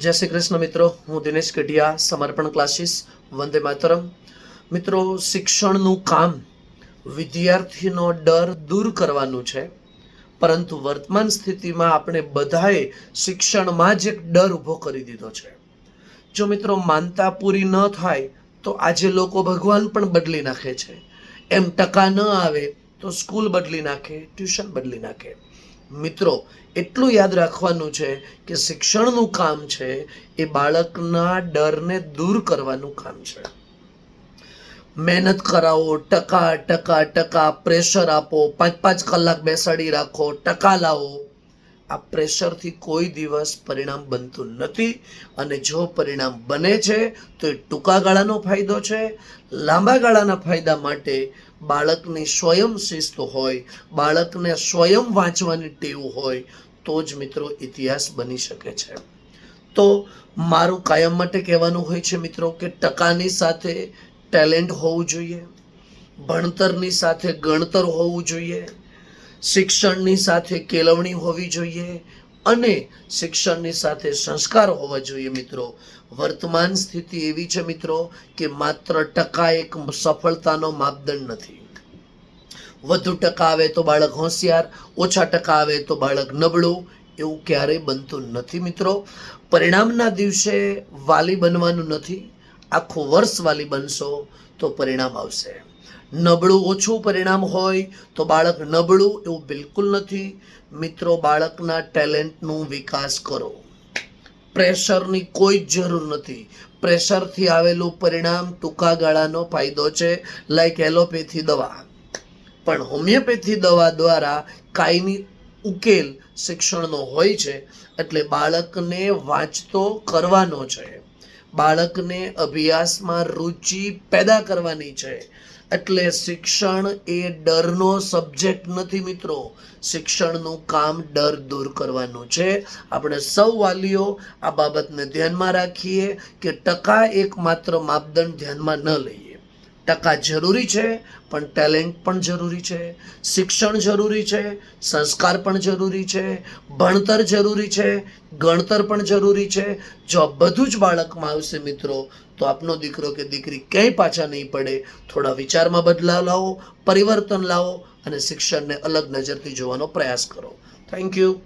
જય શ્રી કૃષ્ણ મિત્રો, હું દિનેશ કઢિયા સમર્પણ ક્લાસીસ, વંદે માતરમ. મિત્રો, શિક્ષણનું કામ વિદ્યાર્થીનો ડર દૂર કરવાનું છે, પરંતુ વર્તમાન સ્થિતિમાં આપણે બધાએ શિક્ષણમાં જ એક ડર ઊભો કરી દીધો છે. જો મિત્રો માનતા પૂરી ન થાય, તો આજે લોકો ભગવાન પણ બદલી નાખે છે. એમ ટકા ન આવે, તો સ્કૂલ બદલી નાખે, ટ્યુશન બદલી નાખે. મિત્રો, એટલું યાદ રાખવાનું છે કે શિક્ષણનું કામ છે એ બાળકના ડરને દૂર કરવાનું કામ છે. મહેનત કરાવો, ટકા ટકા ટકા પ્રેશર આપો, પાંચ પાંચ કલાક બેસાડી રાખો, ટકા લાવો. આ પ્રેશરથી કોઈ દિવસ પરિણામ બનતું નથી અને જો પરિણામ બને છે, તો એ ટૂંકા ગાળાનો ફાયદો છે. લાંબા ગાળાના ફાયદા માટે બાળકની સ્વયં શિસ્ત હોય, બાળકને સ્વયં વાંચવાની ટેવ હોય, તો જ મિત્રો ઇતિહાસ બની શકે છે. તો મારું કાયમ માટે કહેવાનું હોય છે મિત્રો કે ટકાની સાથે ટેલેન્ટ હોવું જોઈએ, ભણતરની સાથે ગણતર હોવું જોઈએ શિક્ષણની સાથે કેળવણી હોવી જોઈએ અને શિક્ષણની સાથે સંસ્કાર હોવા જોઈએ મિત્રો. વર્તમાન સ્થિતિ એવી છે મિત્રો કે માત્ર ટકા એક સફળતાનો માપદંડ નથી. વધુ ટકા આવે તો બાળક હોશિયાર, ઓછા ટકા આવે તો બાળક નબળું, એવું ક્યારેય બનતું નથી મિત્રો. પરિણામના દિવસે વાલી બનવાનું નથી. આખું વર્ષ વાલી બનશો તો પરિણામ આવશે. નબળું ઓછું પરિણામ હોય તો બાળક નબળું એવું બિલકુલ નથી. મિત્રો, બાળકના ટેલેન્ટનું વિકાસ કરો. પ્રેશરની કોઈ જરૂર નથી. પ્રેશરથી આવેલું પરિણામ ટૂંકા ગાળાનો ફાયદો છે, લાઈક એલોપેથી દવા. પણ હોમિયોપેથી દવા દ્વારા કાયમી ઉકેલ શિક્ષણનો હોય છે, એટલે બાળકને વાંચતો કરવાનો છે. બાળકને અભ્યાસમાં રુચિ પેદા કરવાની છે. એટલે શિક્ષણ એ ડરનો સબ્જેક્ટ નથી મિત્રો. શિક્ષણનું કામ ડર દૂર કરવાનું છે. આપણે સૌ વાલીઓ આ બાબતને ધ્યાનમાં રાખીએ કે ટકા એકમાત્ર માપદંડ ધ્યાનમાં ન લઈએ. ટકા જરૂરી છે, પણ ટેલેન્ટ પણ જરૂરી છે, શિક્ષણ જરૂરી છે, સંસ્કાર પણ જરૂરી છે, ભણતર જરૂરી છે, ગણતર પણ જરૂરી છે. જો આ બધું જ બાળકમાં આવશે મિત્રો, તો આપનો દીકરો કે દીકરી ક્યાંય પાછા નહીં પડે. થોડા વિચારમાં બદલાવ લાવો, પરિવર્તન લાવો અને શિક્ષણને અલગ નજરથી જોવાનો પ્રયાસ કરો. Thank you